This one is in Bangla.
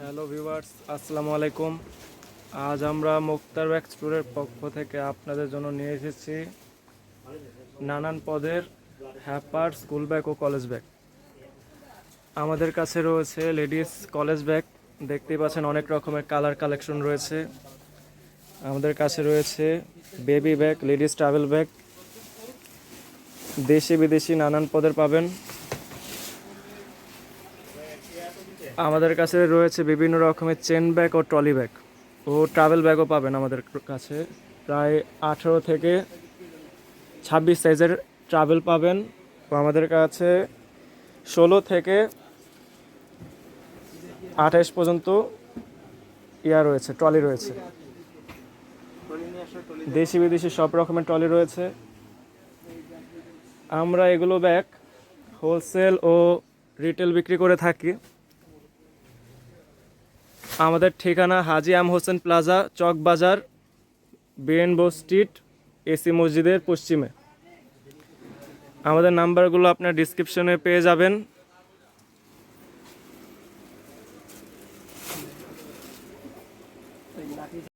হ্যালো ভিউয়ার্স আসসালামু আলাইকুম। আজ আমরা মুক্তার স্টোরের পক্ষ থেকে আপনাদের জন্য নিয়ে এসেছি নানান পদের হ্যাপার স্কুল ব্যাগ ও কলেজ ব্যাগ আমাদের কাছে রয়েছে লেডিস কলেজ ব্যাগ দেখতেই পাচ্ছেন অনেক রকমের কালার কালেকশন রয়েছে। আমাদের কাছে রয়েছে baby bag ladies travel bag দেশি বিদেশি নানান পদের পাবেন। আমাদের কাছে রয়েছে বিভিন্ন রকমের চেন ব্যাগ ও ট্রলি ব্যাগ। ও ট্রাভেল ব্যাগও পাবেন আমাদের কাছে। প্রায় আঠেরো থেকে ছাব্বিশ সাইজের ট্রাভেল পাবেন। ও আমাদের কাছে ষোলো থেকে আঠাশ পর্যন্ত ইয়া রয়েছে, ট্রলি রয়েছে। দেশি বিদেশি সব রকমের ট্রলি রয়েছে। আমরা এগুলো ব্যাগ হোলসেল ও রিটেল বিক্রি করে থাকি। আমাদের ঠিকানা হাজি আম হোসেন প্লাজা, চক বাজার বিএনবো স্ট্রিট এসি মসজিদের পশ্চিমে। আমাদের নাম্বারগুলো আপনার ডিসক্রিপশনে পেয়ে যাবেন।